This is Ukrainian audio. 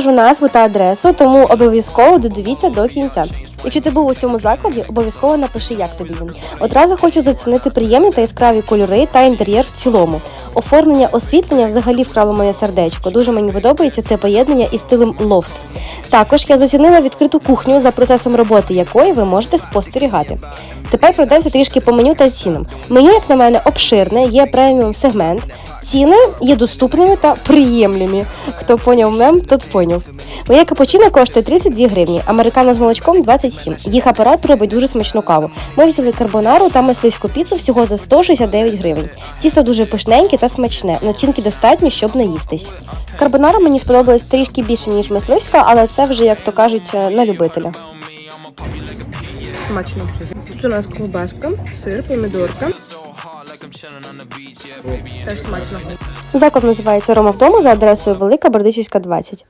Кажу назву та адресу, тому обов'язково додивіться до кінця. Якщо ти був у цьому закладі, обов'язково напиши, як тобі він. Одразу хочу зацінити приємні та яскраві кольори та інтер'єр в цілому. Оформлення освітлення взагалі вкрало моє сердечко. Дуже мені подобається це поєднання із стилем лофт. Також я зацінила відкриту кухню, за процесом роботи якої ви можете спостерігати. Тепер пройдемося трішки по меню та цінам. Меню, як на мене, обширне, є преміум сегмент. Ціни є доступними та приємними. Хто поняв мем, тот поняв. Моє капучино коштує 32 гривні, американо з молочком 27. Їх апарат робить дуже смачну каву. Ми взяли карбонару та мисливську піцу всього за 169 гривень. Тісто дуже пишненьке та смачне. Начинки достатньо, щоб наїстись. Карбонара мені сподобалась трішки більше, ніж мисливська, але це вже, як то кажуть, на любителя. Смачно. Тут у нас ковбаска, сир, помідорка. Теж смачно. Заклад називається Рома вдома за адресою Велика Бердичівська, 20.